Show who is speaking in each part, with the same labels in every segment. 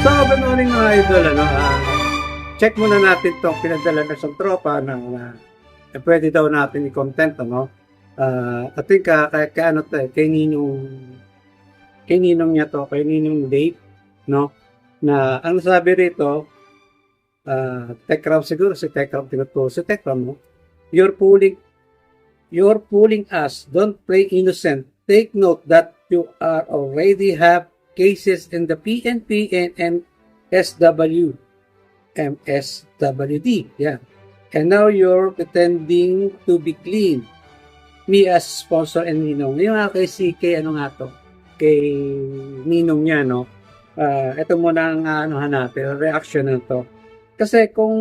Speaker 1: So, good morning mga idol. Ano, ah, check muna natin itong pinadala na siyang tropa na uh, pwede daw natin i-content. Ano? Ah, I think uh, kay, kay, ano, to, eh, kay Ninong kay Ninong niya to, kay Ninong Dave, no? Na ang sabi rito, uh, Tekram siguro, si Tekram tinutulo, si Tekram, no? You're fooling, you're fooling us. Don't play innocent. Take note that you are already have cases in the PNP and MSW. MSWD, yeah. And now you're pretending to be clean. Me as sponsor and Ninong. Yung nga kay CK, ano nga to? Kay Ninong niya, no? Ah, ito muna ang ano natin, reaction na to. Kasi kung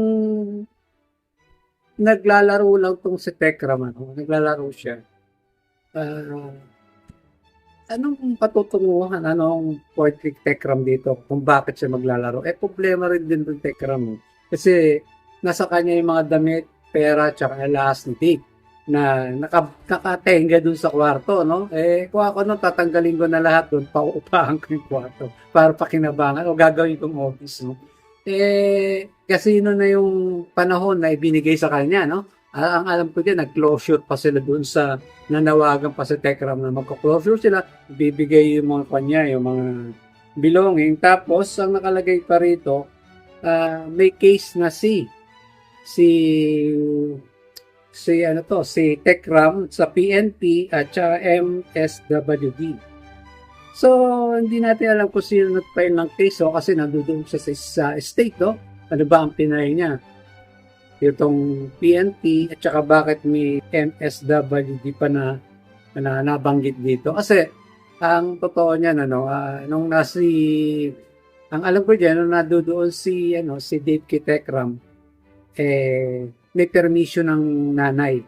Speaker 1: naglalaro lang tong si Tekram, ano, naglalaro siya. Ah, anong patutunguhan, anong point kay Tekram dito kung bakit siya maglalaro? Eh, problema rin din ng Tekram. eh. Kasi nasa kanya yung mga damit, pera, tsaka Dave na naka, nakatenga dun sa kwarto, no? Eh, kung ako no, tatanggalin ko na lahat dun, pauupahan ko yung kwarto para pakinabangan o gagawin kong office, no? Eh, kasino na yung panahon na ibinigay sa kanya, no? Ah, ang alam ko din, nag-closure pa sila dun sa nanawagan pa sa Techram na magka-closure sila, bibigay yung mga kanya, yung mga belonging. Tapos, ang nakalagay pa rito, ah, may case na si si si ano to, si Techram sa PNP at saka MSWD. So, hindi natin alam kung sino nag-file ng case oh, kasi nandoon siya sa, sa state, no? Ano ba ang pinay niya? Itong PNP at saka bakit may MSWD pa na, na nabanggit dito. Kasi, ang totoo niyan, ano, ah, nung nasi, ang alam ko diyan, nung nandoon si, ano, si Dave Kitekram, eh, may permission ng nanay.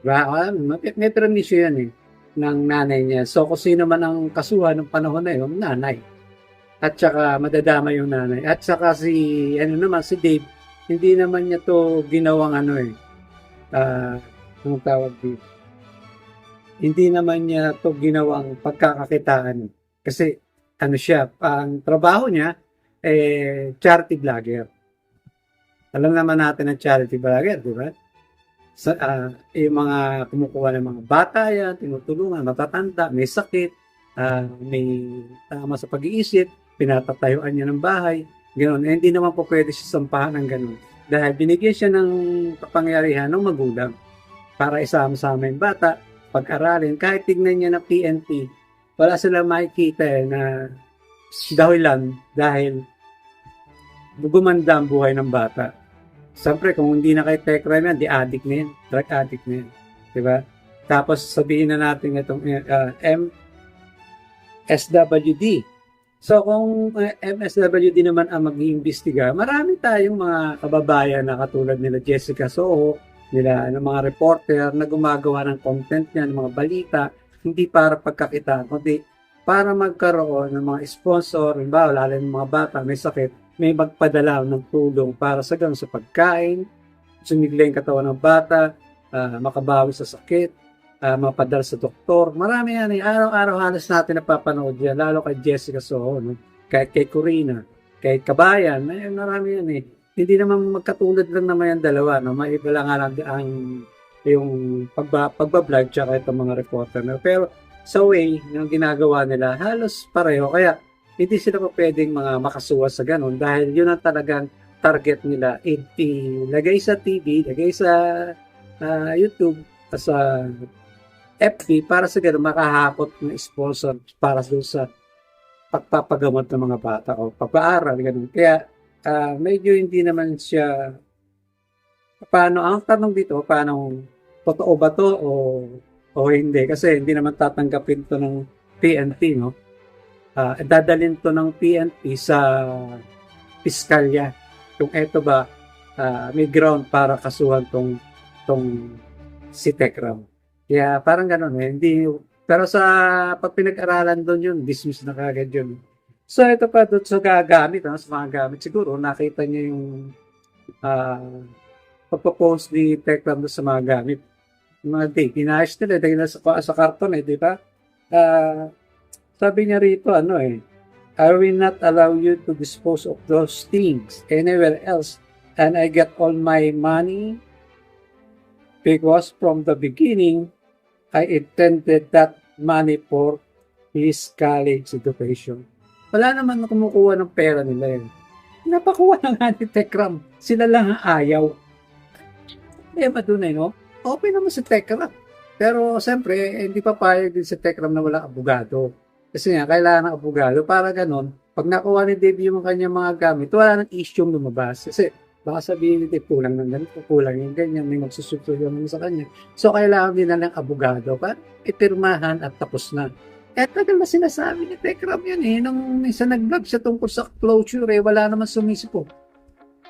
Speaker 1: Diba? Ah, may permission yan eh ng nanay niya. So, kung sino man ang kasuhan ng panahon na yun, nanay. At saka, madadama yung nanay. At saka si, ano naman, si Dave, hindi naman niya to ginawang ano eh. Ah, anong tawag dito? Hindi naman niya to ginawang pagkakakitaan. Kasi, ano siya, ang trabaho niya, eh, charity vlogger. Alam naman natin ang charity vlogger, di ba? sa ah, yung mga kumukuha ng mga bata yan, tinutulungan, matatanda, may sakit, ah, may tama sa pag-iisip, pinatatayuan niya ng bahay, gano'n. Eh, hindi naman po pwede siya sampahan ng gano'n. Dahil binigyan siya ng kapangyarihan ng magulang para isama-sama yung bata, pag-aralin, kahit tignan niya na PNP, wala sila makikita eh, na dahilan dahil gumanda ang buhay ng bata. Siyempre, kung hindi na kay tech crime yan, di addict na yan. Drug addict na yan. Diba? Tapos sabihin na natin itong uh, MSWD. So kung uh, MSWD naman ang mag-iimbestiga, marami tayong mga kababayan na katulad nila Jessica Soho, nila ano, mga reporter na gumagawa ng content niyan, mga balita, hindi para pagkakita, kundi para magkaroon ng mga sponsor, ba, lalo ng mga bata, may sakit, may magpadala ng tulong para sa ganun sa pagkain, sumigla yung katawan ng bata, ah, makabawi sa sakit, uh, mapadala sa doktor. Marami yan eh. Araw-araw halos natin napapanood yan, lalo kay Jessica Soho, no? kay, kay Corina, kay Kabayan, eh, marami yan eh. Hindi naman magkatulad lang naman yung dalawa, no? Maiba lang lang ang yung pagba, pagbablog tsaka itong mga reporter. No? Pero sa way ng ginagawa nila, halos pareho. Kaya hindi sila pa pwedeng mga makasuwa sa ganun dahil yun ang talagang target nila. Ilagay sa TV, lagay sa ah, YouTube, sa FB para sa ganun makahakot ng sponsor para sa pagpapagamot ng mga bata o pag-aaral. Ganun. Kaya ah, medyo hindi naman siya paano ang tanong dito paano totoo ba to o o hindi kasi hindi naman tatanggapin to ng PNP no Ah, dadalhin to ng PNP sa piskalya kung eto ba ah, may ground para kasuhan tong tong si Tekram kaya parang ganun eh hindi pero sa pag pinag-aralan doon yun dismiss na kagad yun so ito pa doon sa gagamit no, sa mga gamit siguro nakita niyo yung ah pagpo-post ni Tekram sa mga gamit yung mga date, inayos nila dahil nasa sa karton eh, di ba? Ah, sabi niya rito, ano eh, I will not allow you to dispose of those things anywhere else. And I get all my money because from the beginning, I intended that money for his college education. Wala naman na kumukuha ng pera nila yun. Napakuha na nga ni Tekram. Sila lang ang ayaw. Eh, madunay, no? Okay naman si Tekram. Pero, siyempre, eh, hindi pa payag din si Tekram na wala abogado. Kasi nga, kailangan ng abogado para ganon. Pag nakuha ni Dave yung kanyang mga gamit, wala nang issue lumabas. Kasi, baka sabihin ni Dave, kulang ng ganito, kulang yung ganyan, may magsusutuloy sa kanya. So, kailangan din na ng abogado para ipirmahan at tapos na. Eh, tagal na sinasabi ni Tekram yun eh. Nung minsan nag-vlog siya tungkol sa closure eh, wala naman sumisipo.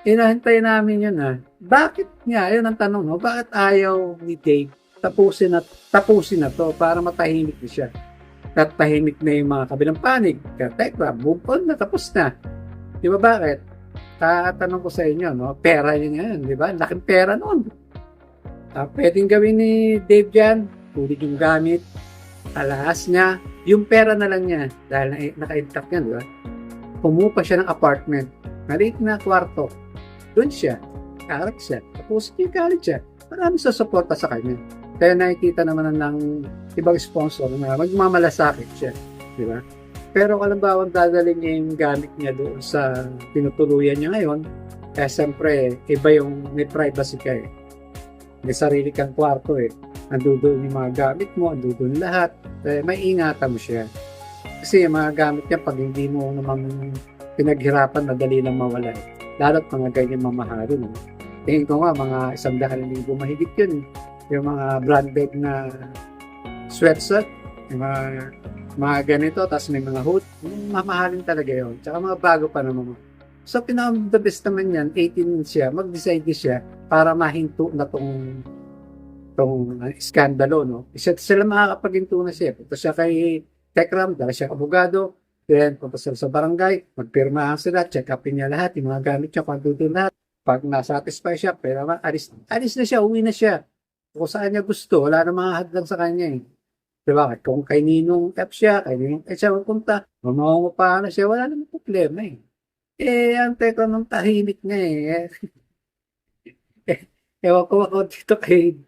Speaker 1: Inahintay namin yun ah. Bakit nga, yun ang tanong, no? bakit ayaw ni Dave tapusin na, tapusin na to para matahimik na siya. At tahimik na yung mga kabilang panig. Kaya Tekram, move on na, tapos na. Di ba bakit? Tatanong ko sa inyo, no? pera yun yan, di ba? Laking pera noon. Ah, pwedeng gawin ni Dave dyan, tulig yung gamit, alas niya, yung pera na lang niya, dahil na, naka-intact yan, di ba? Pumupa siya ng apartment, maliit na kwarto, doon siya, karat siya, tapos yung college siya, marami sa suporta sa kanya. Kaya nakikita naman ng ibang sponsor na magmamalasakit siya, di ba? Pero kalambawan dadalhin niya yung gamit niya doon sa tinutuluyan niya ngayon, kaya siyempre, iba yung may privacy ka eh. May sarili kang kwarto eh ando doon yung mga gamit mo, ando doon lahat. Eh, may ingatan mo siya. Kasi yung mga gamit niya, pag hindi mo naman pinaghirapan, madali lang mawala. eh. Lalo't mga ganyan mamahalin. Eh. Tingin ko nga, mga isang dahil libo mahigit yun. eh. Yung mga branded na sweatshirt, yung mga, mga ganito, tapos may mga hood, mamahalin talaga yun. Tsaka mga bago pa naman. So, pinaka the best naman yan, 18 siya, mag-decide siya para mahinto na tong tong uh, skandalo, no? Isa sila makakapaghinto na siya. Punta siya kay Tekram, dala siya abogado, then punta sila sa barangay, magpirmahan sila, check upin niya lahat, yung mga gamit niya, doon lahat. Pag nasatisfy siya, pero alis, alis na siya, uwi na siya. Kung saan niya gusto, wala na mga hadlang sa kanya eh. Diba? Kung kay Ninong F siya, kay Ninong F siya magpunta, mamangungupahan na siya, wala namang problema eh. Eh, ang Tekram ng tahimik niya eh. eh ewan ko ako dito kay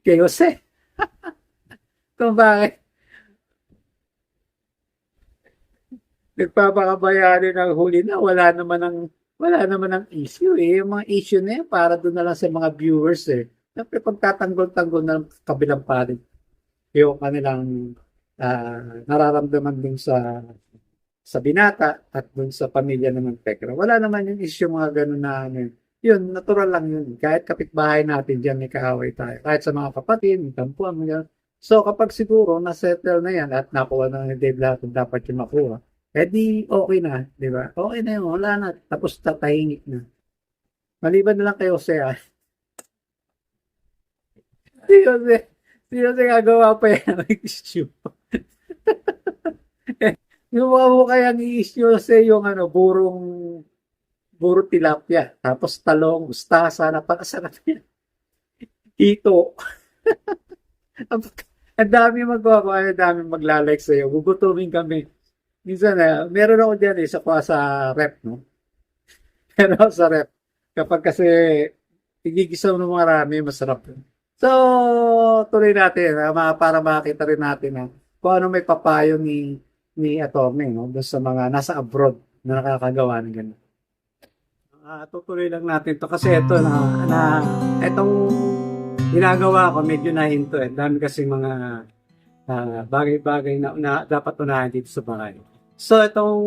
Speaker 1: kay Jose. Kung bakit nagpapakabayari ng huli na wala naman ng wala naman ng issue eh. Yung mga issue na yan, para doon na lang sa mga viewers eh. Siyempre pagtatanggol-tanggol ng kabilang panig yung kanilang ah, nararamdaman din sa sa binata at dun sa pamilya naman Tekra. Wala naman yung issue mga ganun na ano, yun. natural lang yun. Kahit kapitbahay natin dyan, may kaaway tayo. Kahit sa mga kapatid, may tampuan, may ganun. So, kapag siguro, nasettle na yan at nakuha na ni Dave lahat ng dapat yung makuha, eh di okay na, di ba? Okay na yun, wala na. Tapos tatahingik na. Maliban na lang kayo siya. Si Jose, si Jose gagawa pa yan ng issue. yung mga mo kaya i-issue sa yung ano, burong buro tilapia, tapos talong, mustasa, napakasarap yan. Ito. ang dami magawa, ang dami maglalike sa'yo. Gugutumin kami. Minsan na, meron ako dyan eh, sa, sa rep, no? Ako sa rep. Kapag kasi igigisaw ng marami, masarap. So, tuloy natin, ma- para makita rin natin na kung ano may papayo ni ni Atome, no? Doon sa mga nasa abroad na nakakagawa ng ganun. Ah, tutuloy lang natin to kasi ito na, na itong ginagawa ko medyo nahinto eh. Dami kasi mga ah, bagay-bagay na, na dapat unahin dito sa bahay. So itong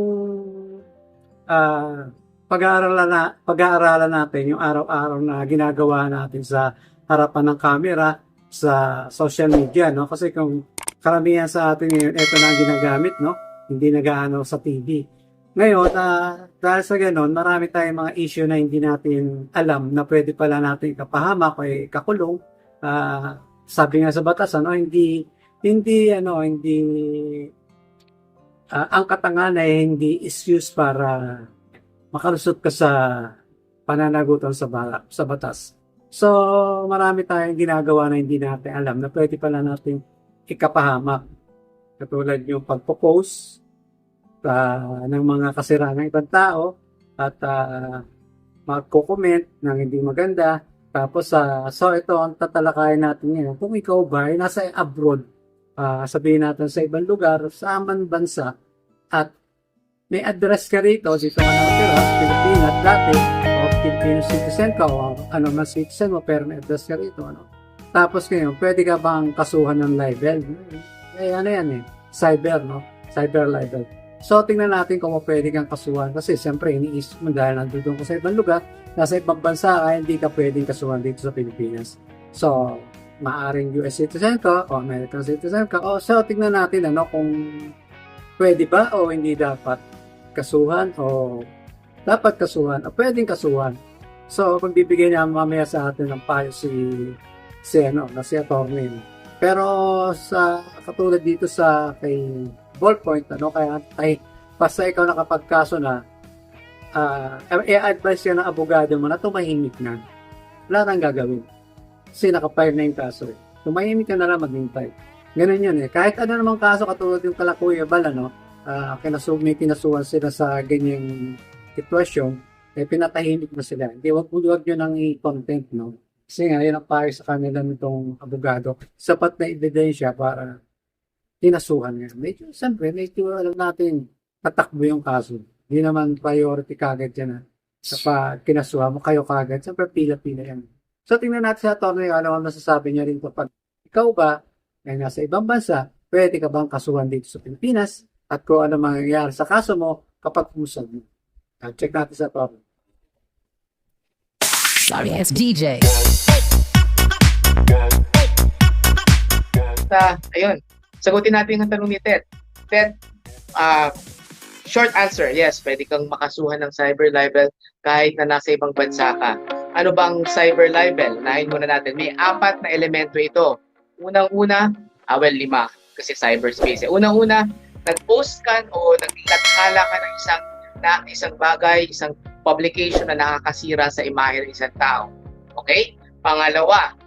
Speaker 1: ah, pag-aaralan na pag-aaralan natin yung araw-araw na ginagawa natin sa harapan ng camera sa social media no kasi kung karamihan sa atin ngayon ito na ang ginagamit no hindi nagaano sa TV ngayon, ah, dahil sa ganon, marami tayong mga issue na hindi natin alam na pwede pala natin kapahamak o kakulong. Ah, sabi nga sa batas, ano, hindi, hindi, ano, hindi, ah, ang katangan ay hindi excuse para makalusot ka sa pananagutan sa, sa batas. So, marami tayong ginagawa na hindi natin alam na pwede pala natin ikapahamak. Katulad yung pagpo-post ah, ng mga kasira ng ibang tao at uh, magko-comment ng hindi maganda. Tapos, ah, so ito ang tatalakayin natin ngayon. Kung ikaw ba ay nasa abroad, ah, sabihin natin sa ibang lugar, sa aman bansa, at may address ka rito, dito ka nakatira, Pilipinas dati, Filipino citizen ka, o ano man citizen mo, pero may address ka rito, ano. Tapos ngayon, pwede ka bang kasuhan ng libel? Eh, ano yan eh, cyber, no? Cyber libel. So, tingnan natin kung pwede kang kasuhan. Kasi, siyempre, iniisip mo dahil nandun ka sa ibang lugar, nasa ibang bansa ka, hindi ka pwedeng kasuhan dito sa Pilipinas. So, maaring US citizen ka, o American citizen ka, o so, tingnan natin, ano, kung pwede ba o hindi dapat kasuhan o dapat kasuhan o pwedeng kasuhan. So, magbibigay niya mamaya sa atin ng payo si si ano, na si attorney. Pero sa katulad dito sa kay ballpoint, ano, kaya ay basta ikaw nakapagkaso na uh, i-advise ka ng abogado mo na tumahimik na. Wala nang gagawin. Kasi nakapile na yung kaso. Eh. Tumahimik ka na lang maghintay. Ganun yun eh. Kahit ano namang kaso katulad yung kalakuya bala, no? uh, kinasu may kinasuhan sila sa ganyang sitwasyon, eh pinatahimik mo sila. Hindi, wag, wag nyo nang i-content, no? Kasi nga, yun ang payo sa kanila nitong abogado. Sapat na ebidensya para kinasuhan nga. Medyo, siyempre, medyo alam natin, tatakbo yung kaso. Hindi naman priority kagad yan, ha? Kapag kinasuhan mo, kayo kagad. Siyempre, pila-pila yan. So, tingnan natin sa attorney, ano ang masasabi niya rin kapag ikaw ba, ay nasa ibang bansa, pwede ka bang kasuhan dito sa Pilipinas? at kung ano mangyayari sa kaso mo kapag pusag mo. Uh, check natin sa problem.
Speaker 2: Sorry, it's DJ.
Speaker 3: Sa, ayun, sagutin natin ang tanong ni Ted. Ted, ah, short answer, yes, pwede kang makasuhan ng cyber libel kahit na nasa ibang bansa ka. Ano bang cyber libel? Nahin muna natin. May apat na elemento ito. Unang-una, ah, well, lima kasi cyberspace. Unang-una, nag-post ka o naglathala ka ng isang na isang bagay, isang publication na nakakasira sa imahe ng isang tao. Okay? Pangalawa,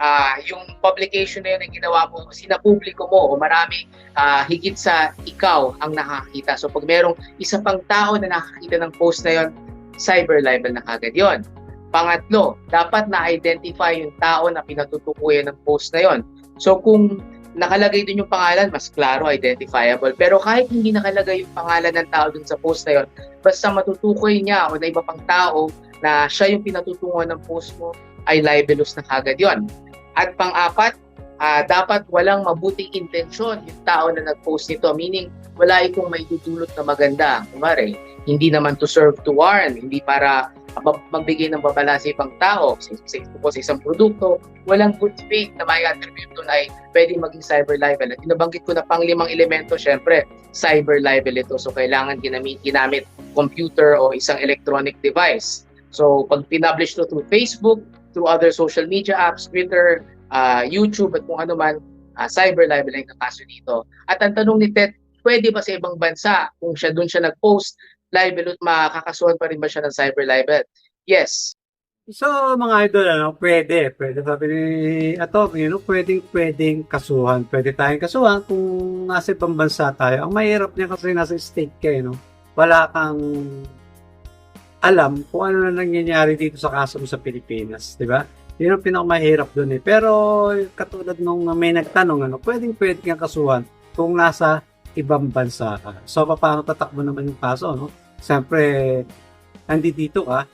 Speaker 3: uh, yung publication na yun na ginawa mo, sinapubliko mo o marami uh, higit sa ikaw ang nakakita. So pag merong isa pang tao na nakakita ng post na yun, cyber libel na kagad yun. Pangatlo, dapat na-identify yung tao na pinatutukuyan ng post na yon. So kung nakalagay din yung pangalan, mas klaro, identifiable. Pero kahit hindi nakalagay yung pangalan ng tao dun sa post na yun, basta matutukoy niya o na iba pang tao na siya yung pinatutunguhan ng post mo, ay libelous na kagad yon. At pang-apat, uh, dapat walang mabuting intensyon yung tao na nag-post nito. Meaning, wala itong may dudulot na maganda. Kumari, hindi naman to serve to warn, hindi para magbigay ng babala sa ibang tao, sa, sa, sa isang produkto, walang good faith na may attribute doon ay pwedeng maging cyber libel. At inabanggit ko na pang limang elemento, syempre, cyber libel ito. So, kailangan ginamit, ginamit computer o isang electronic device. So, pag pinublish to through Facebook, through other social media apps, Twitter, uh, YouTube, at kung ano man, uh, cyber libel ang kaso dito. At ang tanong ni Ted, pwede ba sa ibang bansa, kung siya doon siya nag-post, libel, makakasuhan pa rin ba siya ng cyber libel? Yes.
Speaker 1: So, mga idol, ano, pwede. Pwede sabi ni Atty, no, pwedeng, pwedeng kasuhan. Pwede tayong kasuhan kung nasa ibang bansa tayo. Ang mahirap niya kasi nasa state kayo, no? Wala kang alam kung ano na nangyayari dito sa kaso mo sa Pilipinas, di ba? Yun ang pinakamahirap doon eh. Pero katulad nung may nagtanong, ano, pwedeng pwede kang kasuhan kung nasa ibang bansa ka. So, paano tatakbo naman yung kaso, no? Siyempre, nandito ka,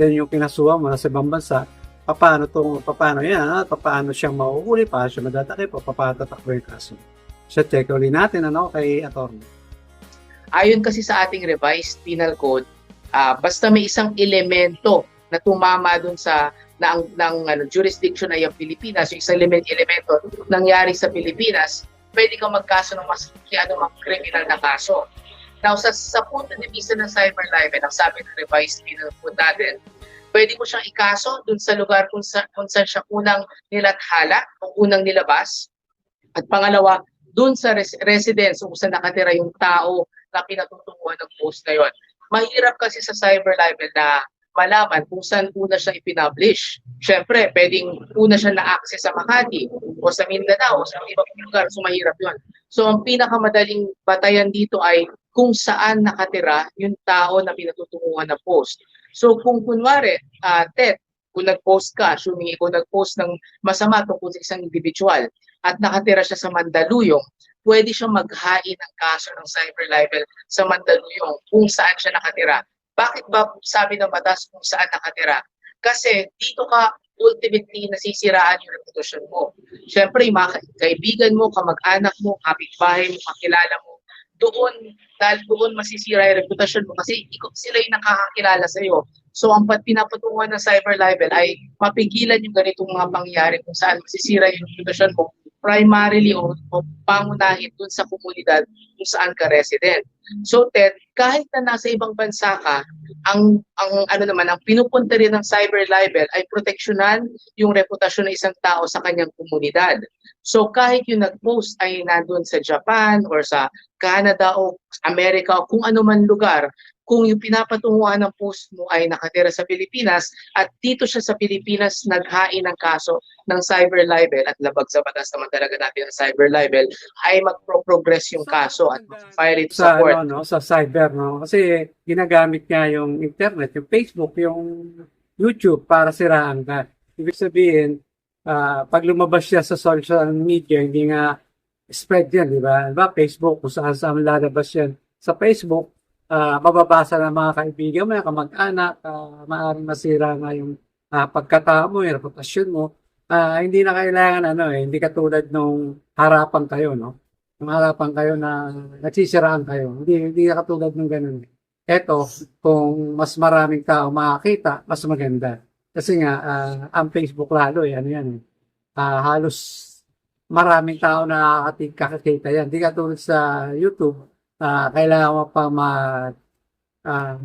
Speaker 1: yan yung kinasuha mo sa ibang bansa, paano to, paano yan, ha? paano siyang mauuli, paano siya madatakip, o paano tatakbo yung kaso. So, check ulit natin, ano, kay attorney.
Speaker 3: Ayon kasi sa ating revised penal code, uh, basta may isang elemento na tumama dun sa ng, ng ano, jurisdiction na yung Pilipinas, yung isang element, elemento nangyari sa Pilipinas, pwede kang magkaso ng mas mga criminal na kaso. Now, sa, sa punto de vista ng cyber libel, ang sabi ng revised penal code natin, pwede mo siyang ikaso dun sa lugar kung, sa, kung saan siya unang nilathala o unang nilabas. At pangalawa, dun sa res- residence kung saan nakatira yung tao na pinatutunguhan ng post na yon. Mahirap kasi sa cyber libel na malaman kung saan una siya ipinublish. Siyempre, pwedeng una siya na-access sa Makati, o sa Mindanao o sa ibang lugar. So mahirap yun. So ang pinakamadaling batayan dito ay kung saan nakatira yung tao na pinatutunguhan na post. So kung kunwari, uh, Ted, kung nag-post ka, assuming ikaw nag-post ng masama tungkol sa isang individual at nakatira siya sa Mandaluyong, pwede siya maghain ng kaso ng cyber libel sa Mandaluyong kung saan siya nakatira. Bakit ba sabi ng batas kung saan nakatira? Kasi dito ka ultimately nasisiraan yung reputasyon mo. Siyempre, yung mga kaibigan mo, kamag-anak mo, kapitbahay mo, kakilala mo, doon, dahil doon masisira yung reputasyon mo kasi sila yung nakakakilala sa iyo. So, ang pat pinapatunguhan ng cyber libel ay mapigilan yung ganitong mga pangyayari kung saan masisira yung reputasyon mo primarily o, o pangunahin dun sa komunidad kung saan ka resident. So Ted, kahit na nasa ibang bansa ka, ang ang ano naman ang pinupunta rin ng cyber libel ay proteksyonan yung reputasyon ng isang tao sa kanyang komunidad. So kahit yung nag-post ay nandun sa Japan or sa Canada o Amerika o kung ano man lugar, kung yung pinapatunguhan ng post mo ay nakatira sa Pilipinas at dito siya sa Pilipinas naghain ng kaso ng cyber libel at labag sa batas naman talaga natin ng cyber libel ay magpro-progress yung kaso at file it
Speaker 1: sa
Speaker 3: sa court.
Speaker 1: ano no? Sa cyber no? Kasi ginagamit niya yung internet yung Facebook yung YouTube para siraan ka. Ibig sabihin ah, pag lumabas siya sa social media hindi nga spread yan di ba diba Facebook kung saan saan lalabas yan sa Facebook ah, mababasa ng mga kaibigan mo kamag-anak ah, maaaring masira nga yung ah, pagkatao mo yung reputasyon mo Ah, hindi na kailangan ano eh hindi katulad nung harapan kayo no yung harapan kayo na nagsisiraan kayo. Hindi, hindi na katulad ng ganun. Eto, kung mas maraming tao makakita, mas maganda. Kasi nga, ah, ang Facebook lalo eh, ano yan eh. Ah, halos maraming tao na nakakakita yan. Hindi katulad sa YouTube, ah, kailangan mo pa mag ah,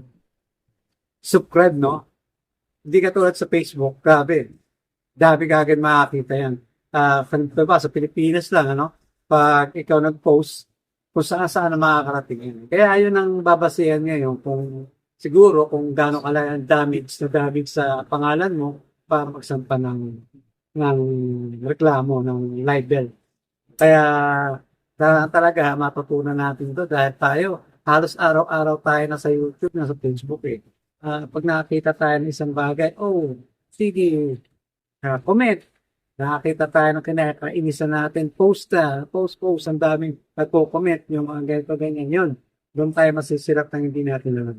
Speaker 1: subscribe, no? Hindi katulad sa Facebook, grabe. Dami kagad makakita yan. Uh, diba, sa Pilipinas lang, ano? pag ikaw nag-post kung saan saan na makakarating yun. Kaya yun ang babasihan ngayon kung siguro kung gaano kalaki ang damage na damage sa pangalan mo para magsampa ng ng reklamo, ng libel. Kaya ta- talaga matutunan natin to dahil tayo halos araw-araw tayo na sa YouTube, na sa Facebook eh. Ah, pag nakakita tayo ng isang bagay, oh, sige, ah, comment, Nakakita tayo ng kinakainisan natin, post na, post, post, ang daming nagpo-comment, yung mga ganito, ganyan yun. Doon tayo masisirap ng hindi natin alam.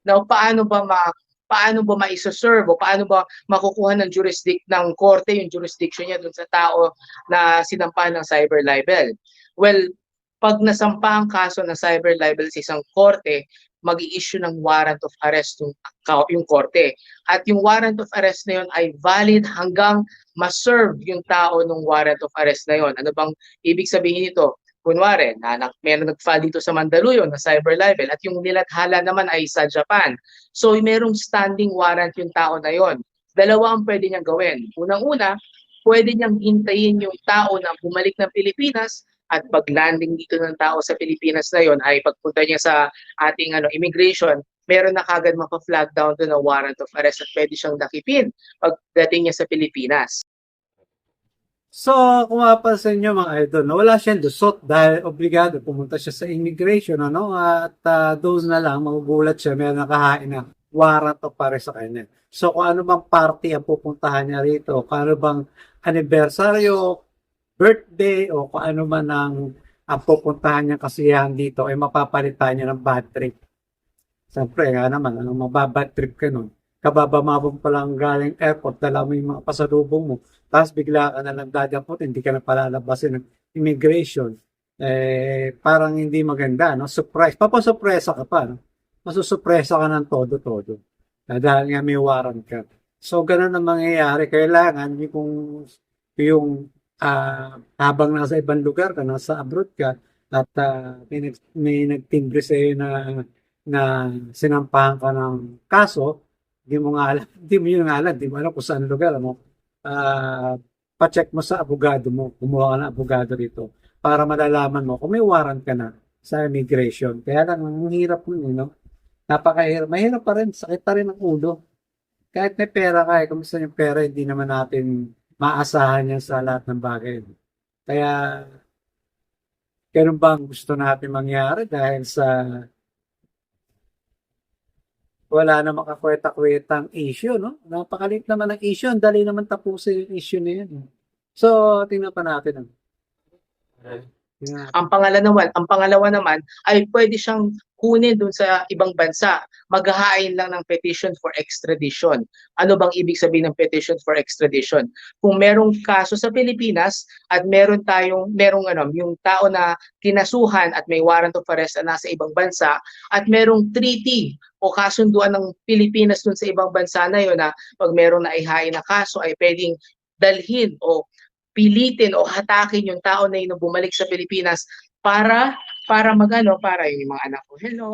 Speaker 3: Now, paano ba ma paano ba maisoserve o paano ba makukuha ng jurisdict ng korte yung jurisdiction niya dun sa tao na sinampahan ng cyber libel? Well, pag nasampa ang kaso ng cyber libel sa isang korte, mag issue ng warrant of arrest yung, yung korte. At yung warrant of arrest na yun ay valid hanggang ma-serve yung tao ng warrant of arrest na yun. Ano bang ibig sabihin nito? Kunwari, na, na meron nag-file dito sa Mandaluyong na cyber libel at yung nilathala naman ay sa Japan. So, merong standing warrant yung tao na yon. Dalawa ang pwede niyang gawin. Unang-una, pwede niyang hintayin yung tao na bumalik ng Pilipinas at pag-landing dito ng tao sa Pilipinas na yon ay pagpunta niya sa ating ano immigration, meron na kagad mapa-flag down doon na warrant of arrest at pwede siyang nakipin pagdating niya sa Pilipinas.
Speaker 1: So, kung mapapansin nyo mga idol, no, wala siyang dusot dahil obligado pumunta siya sa immigration, ano, at uh, doon na lang, magugulat siya, meron nakahain na warrant of arrest sa kanya. So, kung ano bang party ang pupuntahan niya rito, kung ano bang anibersaryo, birthday o kung ano man ang, ang pupuntahan niya kasiyahan dito ay mapapalitan niya ng bad trip. Siyempre, nga naman, ano, mababad trip ka nun. Kababamabong pa lang galing airport, dala mo yung mga pasalubong mo, tapos bigla ka na lang dadapot, hindi ka na palalabasin ng immigration. Eh, parang hindi maganda, no? Surprise. Papasurpresa ka pa, no? Masusurpresa ka ng todo-todo. Dahil nga may warrant ka. So, ganun ang mangyayari. Kailangan yung, yung uh, habang nasa ibang lugar ka, nasa abroad ka, at uh, may, may nagtimbre sa iyo na, na sinampahan ka ng kaso, hindi mo nga alam, hindi mo yun nga alam, hindi mo alam kung saan lugar mo, uh, pa-check mo sa abogado mo, kumuha ka ng abogado rito, para malalaman mo kung may warrant ka na sa immigration. Kaya lang, ang hirap mo, you know? Napakahirap. Mahirap pa rin, sakit pa rin ang ulo. Kahit may pera ka, eh, kung gusto yung pera, hindi naman natin maasahan yan sa lahat ng bagay. Kaya, ganun ba ang gusto natin mangyari dahil sa wala na makakweta-kwetang issue, no? Napakalit naman ng issue. Ang dali naman tapusin yung issue na yan. So, tingnan pa natin. Ano. Natin.
Speaker 3: Ang pangalawa, ang pangalawa naman ay pwede siyang kunin dun sa ibang bansa. Maghahain lang ng petition for extradition. Ano bang ibig sabihin ng petition for extradition? Kung merong kaso sa Pilipinas at meron tayong merong ano, yung tao na kinasuhan at may warrant of arrest na nasa ibang bansa at merong treaty o kasunduan ng Pilipinas dun sa ibang bansa na yun na pag merong naihain na kaso ay pwedeng dalhin o pilitin o hatakin yung tao na yun bumalik sa Pilipinas para para magano para yung mga anak ko hello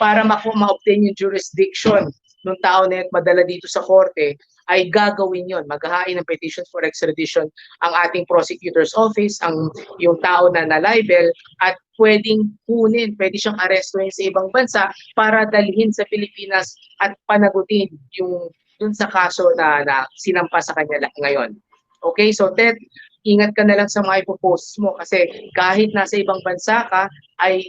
Speaker 3: para maku ma-obtain yung jurisdiction ng tao na at madala dito sa korte ay gagawin yon maghahain ng petition for extradition ang ating prosecutor's office ang yung tao na na-libel at pwedeng kunin pwede siyang arestuhin sa ibang bansa para dalhin sa Pilipinas at panagutin yung dun sa kaso na, na sinampa sa kanya ngayon okay so Ted ingat ka na lang sa mga ipopost mo kasi kahit nasa ibang bansa ka ay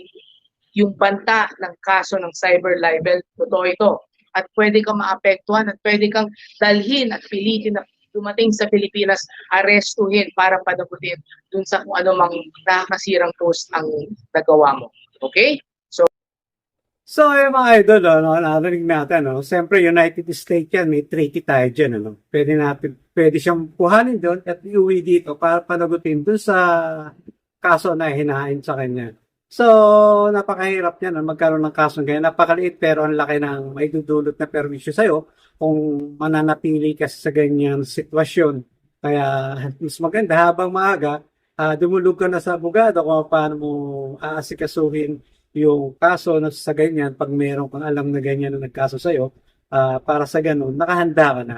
Speaker 3: yung banta ng kaso ng cyber libel, totoo ito. At pwede kang maapektuhan at pwede kang dalhin at pilitin na dumating sa Pilipinas, arestuhin para panagutin dun sa kung ano mang nakakasirang post ang nagawa mo. Okay?
Speaker 1: So, yung mga idol, ano, narinig natin, ano, siyempre United States yan, may treaty tayo dyan, ano. Pwede natin, pwede siyang kuhanin doon at iuwi dito para panagutin doon sa kaso na hinahain sa kanya. So, napakahirap niyan, ano, magkaroon ng kaso ganyan. Napakaliit pero ang laki ng may dudulot na perwisyo sa'yo kung mananatili ka sa ganyang sitwasyon. Kaya, mas maganda habang maaga, ah, dumulog ka na sa abogado kung paano mo aasikasuhin yung kaso na sa ganyan, pag meron kang alam na ganyan na nagkaso sa'yo, ah, para sa ganun, nakahanda ka na.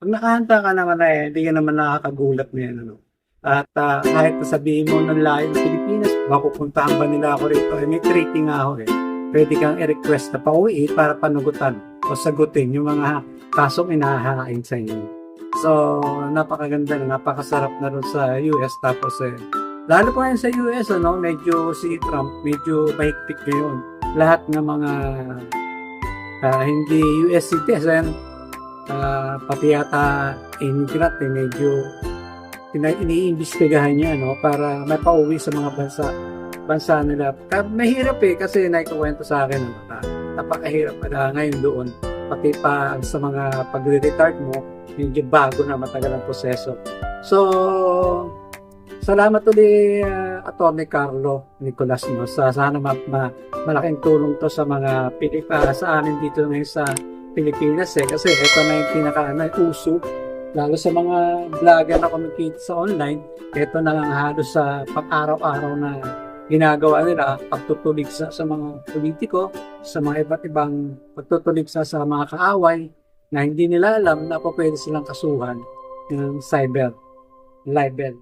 Speaker 1: Pag nakahanda ka naman na eh, hindi ka naman nakakagulat na yan. Ano? At ah, kahit sabihin mo ng layo ng Pilipinas, mapupuntahan ba nila ako rito? Eh, may treaty nga ako eh. Pwede kang i-request na pauwi para panugutan o sagutin yung mga kasong inahahain sa inyo. So, napakaganda na, napakasarap na rin sa US. Tapos eh, Lalo pa sa US, ano, medyo si Trump, medyo mahigpit ngayon. Lahat ng mga ah, hindi US citizen, ah, pati yata immigrant, eh, medyo iniimbestigahan niya, no, para may pauwi sa mga bansa bansa nila. Mahirap eh, kasi naikuwento sa akin, ano, na napakahirap pala ngayon doon. Pati pa sa mga pagre-retard mo, medyo bago na matagal ang proseso. So, Salamat ulit, uh, Atty. Carlo Nicolas no, sa sana ma, ma- malaking tulong to sa mga Pilip ah, sa amin dito ngayon sa Pilipinas eh. Kasi ito na yung pinaka na uso. Lalo sa mga vlogger na kumikita sa online ito na lang halos sa pang-araw-araw na ginagawa nila pagtutulig sa, sa mga politiko sa mga iba't ibang pagtutulig sa, sa mga kaaway na hindi nila alam na po pwede silang kasuhan ng cyber libel